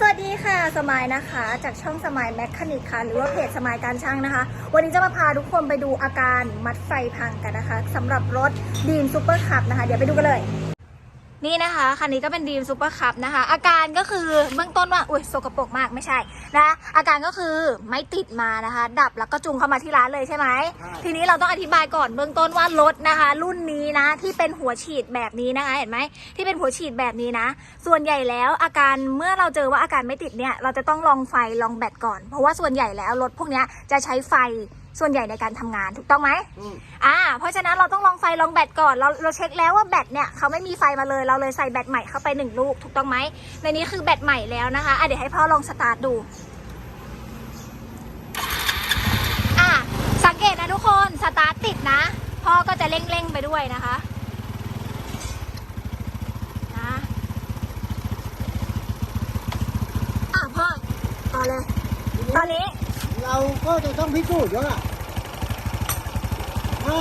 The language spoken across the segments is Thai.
สวัสดีค่ะ สมายนะคะ จากช่องสมายแมคคานิกค่ะ หรือว่าเพจสมายการช่างนะคะ วันนี้จะมาพาทุกคนไปดูอาการมัดไฟพังกันนะคะสำหรับรถดีนซูเปอร์คับนะคะ เดี๋ยวไปดูกันเลย นี่นะคะคันนี้ก็เป็นดีมซูเปอร์คับนะคะ อาการก็คือเบื้องต้นว่าอุ้ยสกปรกมากไม่ใช่นะอาการก็คือไม่ติดมานะคะ ดับแล้วก็จูงเข้ามาที่ร้านเลยใช่ไหมทีนี้เราต้องอธิบายก่อนเบื้องต้นว่ารถนะคะ รุ่นนี้นะที่เป็นหัวฉีดแบบนี้นะคะ เห็นไหมที่เป็นหัวฉีดแบบนี้นะ ส่วนใหญ่แล้วอาการเมื่อเราเจอว่าอาการไม่ติดเนี่ยเราจะต้องลองไฟลองแบตก่อน เพราะว่าส่วนใหญ่แล้วรถพวกเนี้ยจะใช้ไฟ ส่วนใหญ่ในการทำงานถูกต้องไหมอืมอ่า เพราะฉะนั้นเราต้องลองไฟลองแบตก่อนเราเราเช็คแล้วว่าแบตเนี่ยเขาไม่มีไฟมาเลยเราเลยใส่แบตใหม่เข้าไปหนึ่งลูกถูกต้องไหมในนี้คือแบตใหม่แล้วนะคะอะเดี๋ยวให้พ่อลองสตาร์ทดู อะสังเกตนะทุกคนสตาร์ทติดนะพ่อก็จะเร่งเร่งๆไปด้วยนะคะนะอะพ่อต่อเลย ตอนนี้เราก็จะต้องพิสูจน์ว่า ถ้า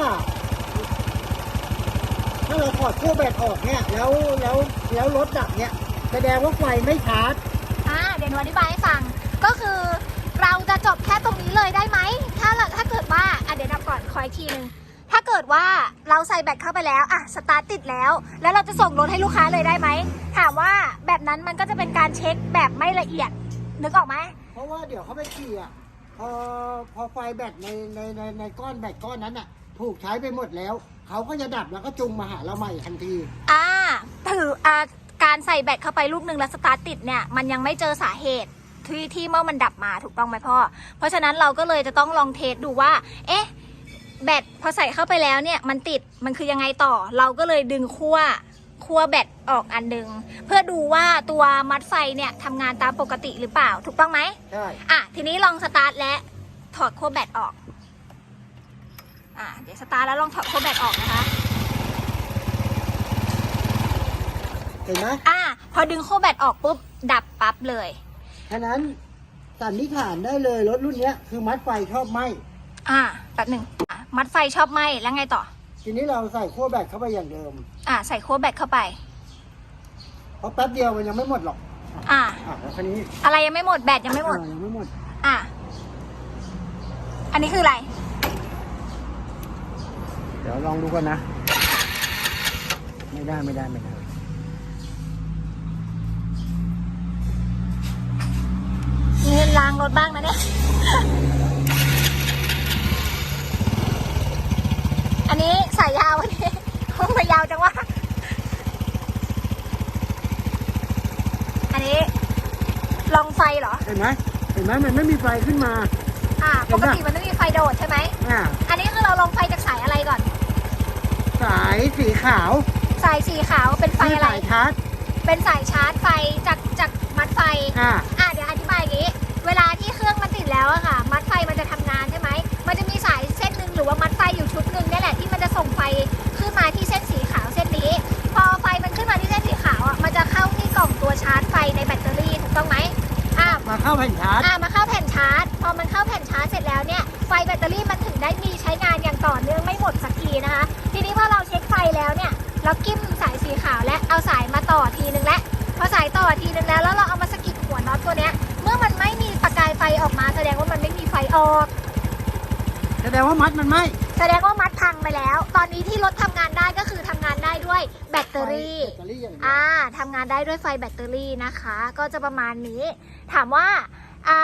ถ้าเราถอดขั้วแบตออกเนี่ย แล้วแล้วแล้วรถดับเนี่ย แสดงว่าไฟไม่ชาร์จ อ่าเดี๋ยวหนูอธิบายให้ฟัง ก็คือเราจะจบแค่ตรงนี้เลยได้ไหม ถ้าเราถ้าเกิดว่าอะเดี๋ยวนับก่อนคอยทีนึง ถ้าเกิดว่าเราใส่แบตเข้าไปแล้ว อะ สตาร์ทติดแล้ว แล้วเราจะส่งรถให้ลูกค้าเลยได้ไหม ถามว่าแบบนั้นมันก็จะเป็นการเช็คแบบไม่ละเอียด นึกออกไหม เพราะว่าเดี๋ยวเขาไปขี่อะพอพอไฟแบตในในในในก้อนแบตก้อนนั้นอะ ถูกใช้ไปหมดแล้ว เขาก็จะดับแล้วก็จุงมาหาเราใหม่ทันที อ่าถืออ่าการใส่แบตเข้าไปลูกหนึ่งแล้วสตาร์ทติดเนี่ยมันยังไม่เจอสาเหตุที่ที่เมื่อมันดับมาถูกต้องไหมพ่อ เพราะฉะนั้นเราก็เลยจะต้องลองเทสดูว่า เอ๊ะ แบตพอใส่เข้าไปแล้วเนี่ยมันติดมันคือยังไงต่อ เราก็เลยดึงขั้วขั้วแบตออกอันหนึ่งเพื่อดูว่าตัวมัดไฟเนี่ยทำงานตามปกติหรือเปล่า ถูกต้องไหมใช่อะทีนี้ลองสตาร์ทและถอดขั้วแบตออก อะเดี๋ยวสตาร์ทแล้วลองถอดขั้วแบตออกนะคะเห็นไหมอะพอดึงขั้วแบตออกปุ๊บดับปั๊บเลยฉะนั้นสันนิษฐานได้เลยรถรุ่นเนี้ยคือมัดไฟชอบไหมอะแป๊บหนึ่งอะมัดไฟชอบไหมแล้วไงต่อ ทีนี้เราใส่ขั้วแบตเข้าไปอย่างเดิม อะใส่ขั้วแบตเข้าไป เพราะแป๊บเดียวมันยังไม่หมดหรอกอะอะแล้วคันนี้อะไรยังไม่หมดแบตยังไม่หมด อ่ายังไม่หมด อะ อันนี้คืออะไร เดี๋ยวลองดูก่อนนะ ไม่ได้ไม่ได้ไม่ได้มีเงินล้างรถบ้างนะเนี่ย อันนี้สายยาวอันนี้มายาวจังวะ อันนี้ ลองไฟเหรอ เห็นไหมเห็นไหมมันไม่มีไฟขึ้นมา อ่า ปกติมันไม่มีไฟโดดใช่ไหม อ่า อันนี้ ขาวสายสีขาวเป็นไฟอะไร สายชาร์จ เป็นสายชาร์จไฟจากจากมัดไฟ อ่า อะเดี๋ยวอธิบายอย่างนี้ เวลาที่เครื่องมันติดแล้วอะค่ะ มัดไฟมันจะทำงานใช่ไหม มันจะมีสายเส้นหนึ่งหรือว่ามัดไฟอยู่ชุดหนึ่งเนี่ยแหละที่มันจะส่งไฟขึ้นมาที่เส้นสีขาวเส้นนี้ พอไฟมันขึ้นมาที่เส้นสีขาวอะมันจะเข้าที่กล่องตัวชาร์จไฟในแบตเตอรี่ถูกต้องไหมอะ มาเข้าแผ่นชาร์จ อะมาเข้าแผ่นชาร์จ พอมันเข้าแผ่นชาร์จเสร็จแล้วเนี่ย ไฟแบตเตอรี่มันถึงได้มีใช้งานอย่างต่อเนื่องไม่หมดสักทีนะคะ ทีนี้พอเราเช็คไฟแล้ว เนี่ยเรากิ้มสายสีขาวและเอาสายมาต่อทีนึงและพอสายต่อทีนึงแล้วแล้วเราเอามาสะกิดหัวน็อตตัวเนี้ย เมื่อมันไม่มีประกายไฟออกมา แสดงว่ามันไม่มีไฟออก แสดงว่ามัดมันไหมแสดงว่ามัดพังไปแล้ว ตอนนี้ที่รถทำงานได้ก็คือทำงานได้ด้วยแบตเตอรี่ แบตเตอรี่อย่างเดียว อ่าทำงานได้ด้วยไฟแบตเตอรี่นะคะ ก็จะประมาณนี้ ถามว่า อ่า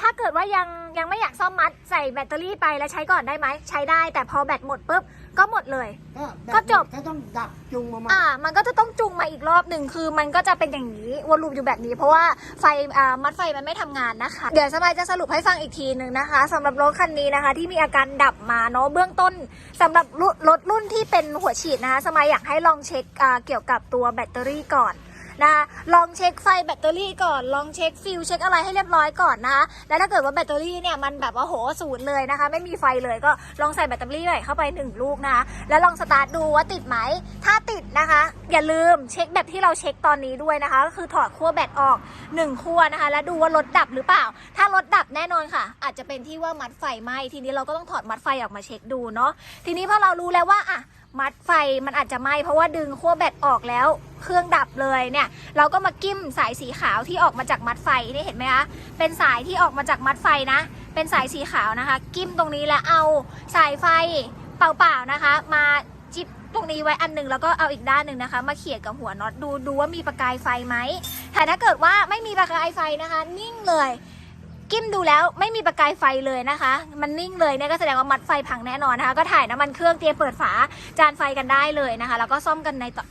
ถ้าเกิดว่ายังยังไม่อยากซ่อมมัดใส่แบตเตอรี่ไปแล้วใช้ก่อนได้ไหมใช้ได้แต่พอแบตหมดปุ๊บก็หมดเลย ก็แบตก็จบแค่ต้องดับจุงมาใหมาอ่า มันก็จะต้องจุงมาอีกรอบหนึ่งคือมันก็จะเป็นอย่างนี้วนลูปอยู่แบบนี้ เพราะว่าไฟอ่ามัดไฟมันไม่ทำงานนะคะ เดี๋ยวสบายจะสรุปให้ฟังอีกทีหนึ่งนะคะสำหรับรถคันนี้นะคะ ที่มีอาการดับมาเนาะเบื้องต้นสำหรับรถรถรุ่นที่เป็นหัวฉีดนะคะสมัยอยากให้ลองเช็คอ่าเกี่ยวกับตัวแบตเตอรี่ก่อน นะลองเช็คไฟแบตเตอรี่ก่อน ลองเช็คฟิลเช็คอะไรให้เรียบร้อยก่อนนะคะแล้วถ้าเกิดว่าแบตเตอรี่เนี่ยมันแบบว่าโหศูนย์เลยนะคะ ไม่มีไฟเลยก็ลองใส่แบตเตอรี่ใหม่เข้าไปหนึ่งลูกนะคะแล้วลองสตาร์ทดูว่าติดไหมถ้าติดนะคะ อย่าลืมเช็คแบบที่เราเช็คตอนนี้ด้วยนะคะ ก็คือถอดขั้วแบตออกหนึ่งขั้วนะคะ แล้วดูว่ารถดับหรือเปล่า ถ้ารถดับแน่นอนค่ะ อาจจะเป็นที่ว่ามัดไฟไหมทีนี้เราก็ต้องถอดมัดไฟออกมาเช็คดูเนาะทีนี้พอเรารู้แล้วว่าอะมัดไฟมันอาจจะไหม้เพราะว่าดึงขั้วแบตออกแล้ว เครื่องดับเลยเนี่ย เราก็มากิ้มสายสีขาวที่ออกมาจากมัดไฟนี่เห็นไหมคะเป็นสายที่ออกมาจากมัดไฟนะ เป็นสายสีขาวนะคะ กิ้มตรงนี้แล้วเอาสายไฟเปล่าๆนะคะ มาจิบตรงนี้ไว้อันหนึงแล้วก็เอาอีกด้านหนึ่งนะคะ มาเขี่ยกับหัวน็อตดูดูว่ามีประกายไฟไหมแต่ถ้าเกิดว่าไม่มีประกายไฟนะคะ นิ่งเลย กิ้มดูแล้วไม่มีประกายไฟเลยนะคะ มันนิ่งเลยเนี่ยก็แสดงว่ามัดไฟพังแน่นอนนะคะ ก็ถ่ายน้ำมันเครื่องเตรียมเปิดฝาจานไฟกันได้เลยนะคะ แล้วก็ซ่อมกันในต่อ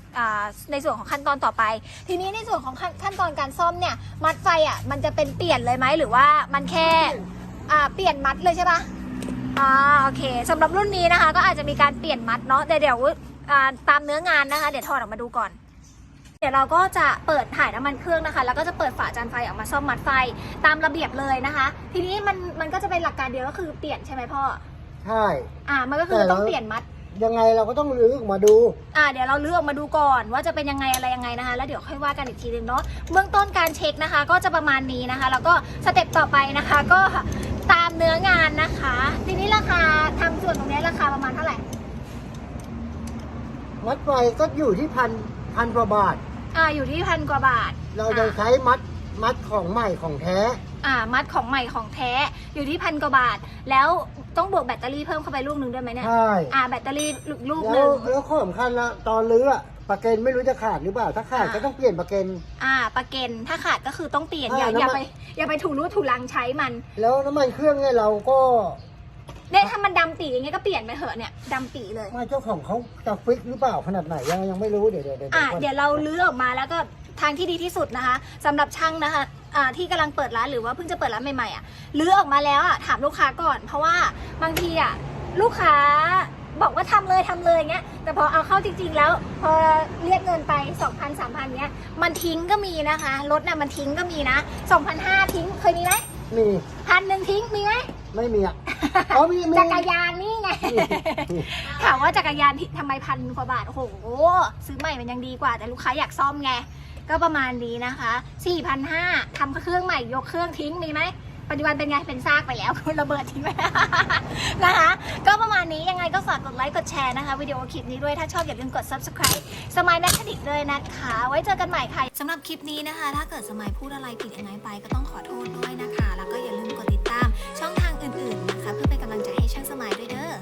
ในส่วนของขั้นตอนต่อไป ทีนี้ในส่วนของขั้นขั้นตอนการซ่อมเนี่ยมัดไฟอะมันจะเป็นเปลี่ยนเลยไหมหรือว่ามันแค่เปลี่ยนมัดเลยใช่ปะอ่าโอเคสำหรับรุ่นนี้นะคะ ก็อาจจะมีการเปลี่ยนมัดเนาะแต่เดี๋ยวตามเนื้องานนะคะ เดี๋ยวถอดออกมาดูก่อน ดี๋ยวเราก็จะเปิดถ่ายน้ำมันเครื่องนะคะ แล้วก็จะเปิดฝาจานไฟออกมาซ่อมมัดไฟตามระเบียบเลยนะคะ ทีนี้มันมันก็จะเป็นหลักการเดียวก็คือเปลี่ยนใช่ไหมพ่อ ใช่ อ่า มันก็คือแต่เราต้องเปลี่ยนมัด ยังไงเราก็ต้องรื้อออกมาดู อ่า เดี๋ยวเราเลือกมาดูก่อนว่าจะเป็นยังไงอะไรยังไงนะคะ แล้วเดี๋ยวค่อยว่ากันอีกทีนึงเนาะ เบื้องต้นการเช็คนะคะ ก็จะประมาณนี้นะคะ แล้วก็สเต็ปต่อไปนะคะ ก็ตามเนื้องานนะคะ ทีนี้ราคาทำส่วนตรงนี้ราคาประมาณเท่าไหร่ มัดไฟก็อยู่ที่พันพันกว่าบาท อ่าอยู่ที่พันกว่าบาท เราจะใช้มัดมัดของใหม่ของแท้ อ่า มัดของใหม่ของแท้อยู่ที่พันกว่าบาท แล้วต้องบวกแบตเตอรี่เพิ่มเข้าไปลูกหนึ่งด้วยไหมเนี่ยใช่ อ่าแบตเตอรี่ลูกหแล้นึ่วง แล้วข้อสำคัญละตอนรื้ออะประเกนไม่รู้จะขาดหรือเปล่า ถ้าขาดอ่า ก็ต้องเปลี่ยนประเกนอ่าประเก็นถ้าขาดก็คือต้องเปลี่ยนอ่าอย่าน้ำมันอย่าไปอย่าไปถูรูถูรังใช้มัน แล้วน้ำมันเครื่องเนี่ยเราก็ เนี่ยถ้ามันดำปีอย่างเงี้ยก็เปลี่ยนไปเหอะเนี่ยดำปีเลย ไมาเจ้าของเขาจะฟิกหรือเปล่าขนาดไหนยังยังไม่รู้เดี๋ยวเดี๋ยวเดี๋ยวอะก่อนเดี๋ยวเราลื้อออกมาแล้วก็ทางที่ดีที่สุดนะคะสำหรับช่างนะคะอ่าที่กำลังเปิดร้านหรือว่าเพิ่งจะเปิดร้านใหม่ๆอะลื้อออกมาแล้วอะถามลูกค้าก่อน เพราะว่าบางทีอะลูกค้าบอกว่าทำเลยทำเลยเงี้ยแต่พอเอาเข้าจริงๆแล้ว พอเรียกเงินไป 2,000 3,000เงี้ยมันทิ้งก็มีนะคะรถน่ะมันทิ้งก็มีนะ2,500ทิ้งเคยมีไหม มีพันหนึ่งทิ้งมีไหมไม่มีอะอ๋อมีมี จักรยานนี่ไงมีถามว่าจักรยานที่ทำไมพันกว่าบาท โอ้โห ซื้อใหม่มันยังดีกว่า แต่ลูกค้าอยากซ่อมไง ก็ประมาณนี้นะคะ4,500ทำเครื่องใหม่ยกเครื่องทิ้งมีไหม ปัจจุบันเป็นไง เป็นซากไปแล้วคุณระเบิดทิ้งไปนะคะ ก็ประมาณนี้ยังไงก็ฝากกดไลค์กดแชร์นะคะวิดีโอคลิปนี้ด้วยถ้าชอบอย่าลืมกด subscribe สมัยนักดิกเลยนะคะ ไว้เจอกันใหม่ค่ะสำหรับคลิปนี้นะคะ ถ้าเกิดสมัยพูดอะไรผิดยังไงไปก็ต้องขอโทษด้วยนะคะ แล้วก็อย่าลืมกดติดตามช่องทางอื่นๆนะคะเพื่อเป็นกำลังใจให้ช่างสมัยด้วยเด้อ